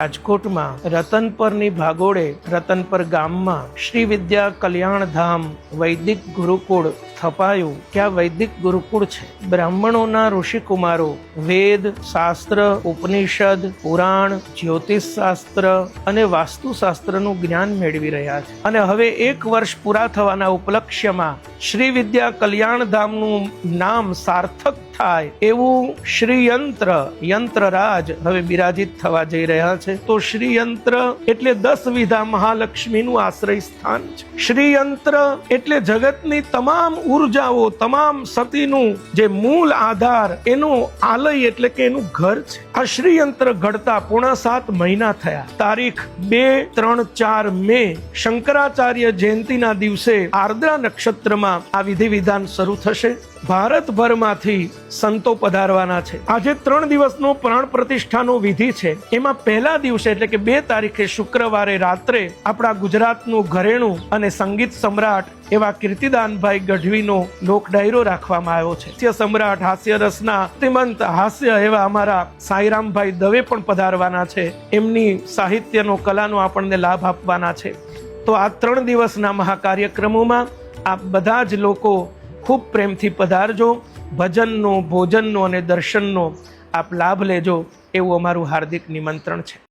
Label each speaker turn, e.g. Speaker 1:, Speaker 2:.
Speaker 1: રાજકોટમાં રતનપરની ભાગોળે રતનપર ગામમાં શ્રી વિદ્યા કલ્યાણ ધામ વૈદિક ગુરુકુળ સ્થપાયું. ક્યાં વૈદિક ગુરુકુળ છે? બ્રાહ્મણોના ઋષિકુમારો વેદ, શાસ્ત્ર, ઉપનિષદ, પુરાણ જ્યોતિષ શાસ્ત્ર અને વાસ્તુશાસ્ત્રનું જ્ઞાન મેળવી રહ્યા છે. અને હવે એક વર્ષ પૂરા થવાના ઉપલક્ષ્યમાં શ્રી વિદ્યા કલ્યાણ ધામનું નામ સાર્થક થાય એવું શ્રી યંત્ર યંત્રરાજ હવે બિરાજિત થવા જઈ રહ્યા છે. તો શ્રીયંત્ર એટલે દસ વિધા મહાલક્ષ્મીનું આશ્રય સ્થાન છે. શ્રીયંત્ર એટલે જગતની તમામ ઉર્જાઓ, તમામ સતીનું જે મૂળ આધાર, એનું આલય એટલે કે એનું ઘર છે. આ શ્રીયંત્ર ઘડતા પૂર્ણ સાત મહિના થયા. તારીખ બે ત્રણ ચાર મે શંકરાચાર્ય જયંતિના દિવસે આર્દ્રા નક્ષત્રમાં આ વિધિ વિધાન શરૂ થશે. ભારતભરમાંથી સંતો પધારવાના છે. આજે ત્રણ દિવસનો પ્રાણ પ્રતિષ્ઠાનો વિધિ છે. એમાં પહેલા દિવસે એટલે કે બે તારીખે શુક્રવારે રાત્રે આપણા ગુજરાતનું ઘરેણું અને સંગીત સમ્રાટ એવા કીર્તિદાનભાઈ ગઢવીનો લોક ડાયરો રાખવામાં આવ્યો છે. હાસ્ય સમ્રાટ, હાસ્ય રસના શ્રીમંત, હાસ્ય એવા અમારા સાઈરામભાઈ દવે પણ પધારવાના છે. એમની સાહિત્યનો, કલાનો આપણને લાભ આપવાના છે. તો આ ત્રણ દિવસના મહાકાર્યક્રમોમાં આપ બધા જ લોકો ખૂબ પ્રેમથી પધારજો. ભજનનો, ભોજનનો અને દર્શનનો આપ લાભ લેજો. એવું અમારું હાર્દિક નિમંત્રણ છે.